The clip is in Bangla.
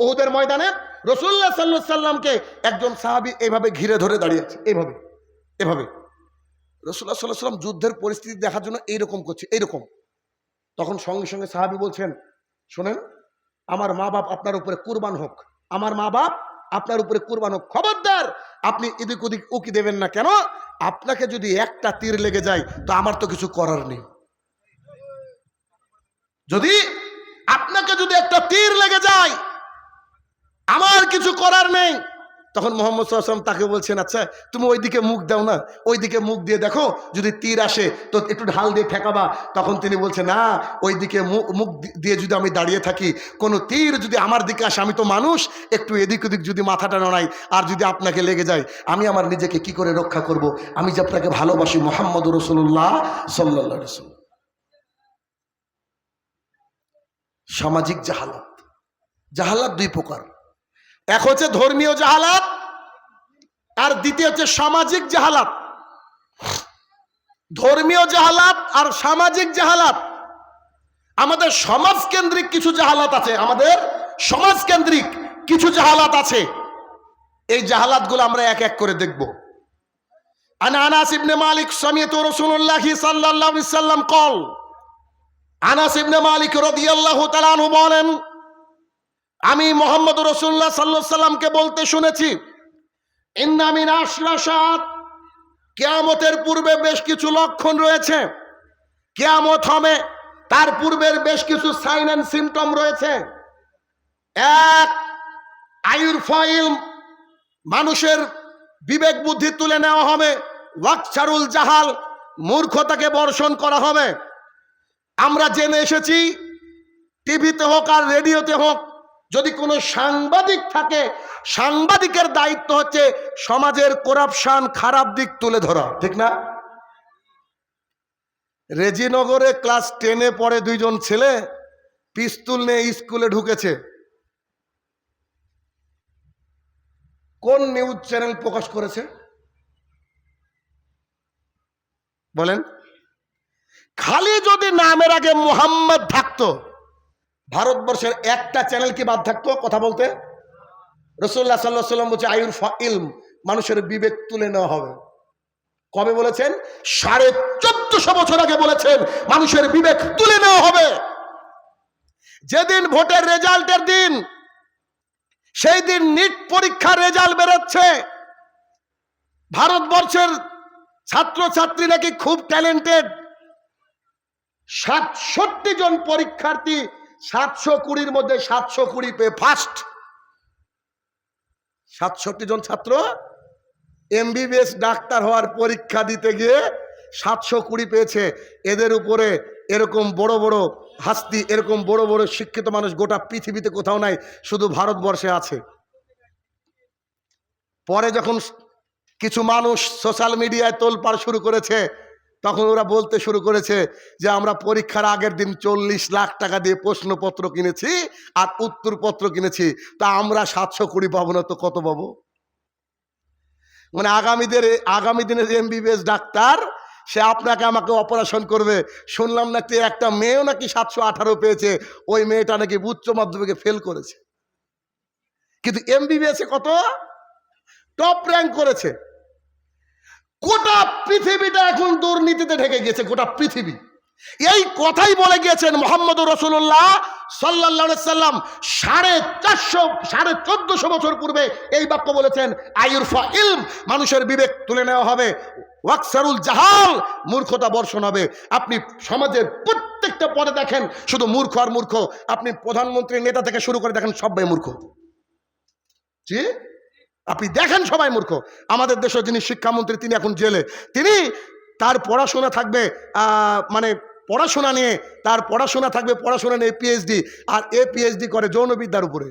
ওহুদের ময়দানে রসুল্লাহ সাল্লাহ সাল্লামকে একজন সাহাবি এইভাবে ঘিরে ধরে দাঁড়িয়েছে। এইভাবে। এভাবে রসুল্লাহ সাল্লাহ সাল্লাম যুদ্ধের পরিস্থিতি দেখার জন্য এইরকম করছে, এইরকম। তখন সঙ্গে সঙ্গে সাহাবি বলছেন, শোনেন, আমার মা বাপ আপনার উপরে কুরবান হোক। আমার মা বাপ আপনার উপরে কুরবান হোক। খবরদার, আপনি এদিক ওদিক উকি দেবেন না কেন? আপনাকে যদি একটা তীর লেগে যায়, তো আমার তো কিছু করার নেই। যদি আপনাকে যদি একটা তীর লেগে যায় আমার কিছু করার নেই। তখন মোহাম্মদ সাল্লাম তাকে বলছেন আচ্ছা তুমি ওইদিকে মুখ দাও না, ওইদিকে মুখ দিয়ে দেখো, যদি তীর আসে, তো একটু ঢাল দিয়ে ঠেকাবা। তখন তিনি বলছেন না, ওইদিকে মুখ দিয়ে যদি আমি দাঁড়িয়ে থাকি, কোনো তীর যদি আমার দিকে আসে, আমি তো মানুষ, একটু এদিক ওদিক যদি মাথাটা নড়াই, আর যদি আপনাকে লেগে যায়, আমি আমার নিজেকে কি করে রক্ষা করব? আমি যে আপনাকে ভালোবাসি মোহাম্মদ রসুল্লাহ সাল্লাহ রসুল সামাজিক জাহালাত। জাহালাত দুই প্রকার। এক হচ্ছে ধর্মীয় জাহালাত আর দ্বিতীয় হচ্ছে সামাজিক জাহালাত ধর্মীয় জাহালাত আর সামাজিক জাহালাত আমাদের সমাজ কেন্দ্রিক কিছু জাহালাত আছে, আমাদের সমাজ কেন্দ্রিক কিছু জাহালাত আছে, এই জাহালাতগুলো আমরা এক এক করে দেখব। আনা আনাস ইবনে মালিক সামিয়াতু রাসূলুল্লাহি সাল্লাল্লাহু সাল্লাম কল, আনাস ইবনে মালিক রাদিয়াল্লাহু তাআলা বলেন আমি মোহাম্মদ রসুল্লাহ সাল্লাহ সাল্লামকে বলতে শুনেছি ইন্নামিন আশলাসাত কেয়ামতের পূর্বে বেশ কিছু লক্ষণ রয়েছে। কেয়ামত হবে, তার পূর্বের বেশ কিছু সাইন অ্যান্ড সিমটম রয়েছে। এক আয়ুর ফাইল, মানুষের বিবেক বুদ্ধি তুলে নেওয়া হবে ওয়াকছারুল জাহাল, মূর্খতাকে বর্ষণ করা হবে। আমরা জেনে এসেছি, টিভিতে হোক আর রেডিওতে হোক যদি কোনো সাংবাদিক থাকে, সাংবাদিকের দায়িত্ব হচ্ছে সমাজের করাপশন, খারাপ দিক তুলে ধরা, ঠিক না? রেজিনগরে ক্লাস টেনে পড়ে দুইজন ছেলে, পিস্তুল নিয়ে স্কুলে ঢুকেছে। কোন নিউজ চ্যানেল প্রকাশ করেছে? বলেন। খালি যদি নামের আগে মোহাম্মদ থাকতো ভারতবর্ষের একটা চ্যানেল কি বাদ থাকতো কথা বলতে? রসুল্লাহ সাল্লাহ সাল্লাম বলছে আয়ুর ইলম, মানুষের বিবেক তুলে নেওয়া হবে। কবে বলেছেন? সাড়ে চোদ্দশো বছর আগে বলেছেন, মানুষের বিবেক তুলে নেওয়া হবে। যেদিন ভোটের রেজাল্টের দিন, সেই দিন নিট পরীক্ষার রেজাল্ট বেরোচ্ছে। ভারতবর্ষের ছাত্রছাত্রী নাকি খুব ট্যালেন্টেড সাতষট্টি জন পরীক্ষার্থী সাতশো কুড়ির মধ্যে সাতশো কুড়ি পেয়ে ফার্স্ট সাতষট্টি জন ছাত্র এমবিবিএস ডাক্তার হওয়ার পরীক্ষা দিতে গিয়ে সাতশো কুড়ি পেয়েছে। এদের উপরে এরকম বড় বড় হাস্তি, এরকম বড় বড় শিক্ষিত মানুষ গোটা পৃথিবীতে কোথাও নাই, শুধু ভারতবর্ষে আছে। পরে যখন কিছু মানুষ সোশ্যাল মিডিয়ায় তোলপাড় শুরু করেছে তখন ওরা বলতে শুরু করেছে যে, আমরা পরীক্ষার আগের দিন চল্লিশ লাখ টাকা দিয়ে প্রশ্নপত্র কিনেছি আর উত্তরপত্র কিনেছি। তা আমরা সাতশো কুড়ি পাবো না তো কত পাবো? মানে আগামীদের আগামী দিনের এমবিবিএস ডাক্তার, সে আপনাকে আমাকে অপারেশন করবে। শুনলাম নাকি একটা মেয়েও নাকি সাতশো আঠারো পেয়েছে। ওই মেয়েটা নাকি উচ্চ মাধ্যমিকে ফেল করেছে। কিন্তু এমবিবিএস এ কত? টপ র্যাঙ্ক করেছে। গোটা পৃথিবীটা এখন দুর্নীতিতে ঢেকে গেছে গোটা পৃথিবী। এই কথাই বলে গিয়েছেন মোহাম্মদ রসুল্লাহ সাল্লাহ সাল্লাম সাড়ে চারশো, সাড়ে চোদ্দশো বছর পূর্বে এই বাক্য বলেছেন আয়ুরফা ইলম মানুষের বিবেক তুলে নেওয়া হবে। ওয়াকসারুল জাহাল, মূর্খতা বর্ষণ হবে। আপনি সমাজের প্রত্যেকটা পদে দেখেন, শুধু মূর্খ আর মূর্খ। আপনি প্রধানমন্ত্রী নেতা থেকে শুরু করে দেখেন সবাই মূর্খ। জি? আপনি দেখেন সবাই মূর্খ। আমাদের দেশের যিনি শিক্ষামন্ত্রী, তিনি এখন জেলে। তিনি তার পড়াশোনা থাকবে মানে পড়াশোনা নিয়ে, তার পড়াশোনা থাকবে, পড়াশোনা নিয়ে পিএইচডি আর এ পিএইচডি করে যৌনবিদ্যার উপরে।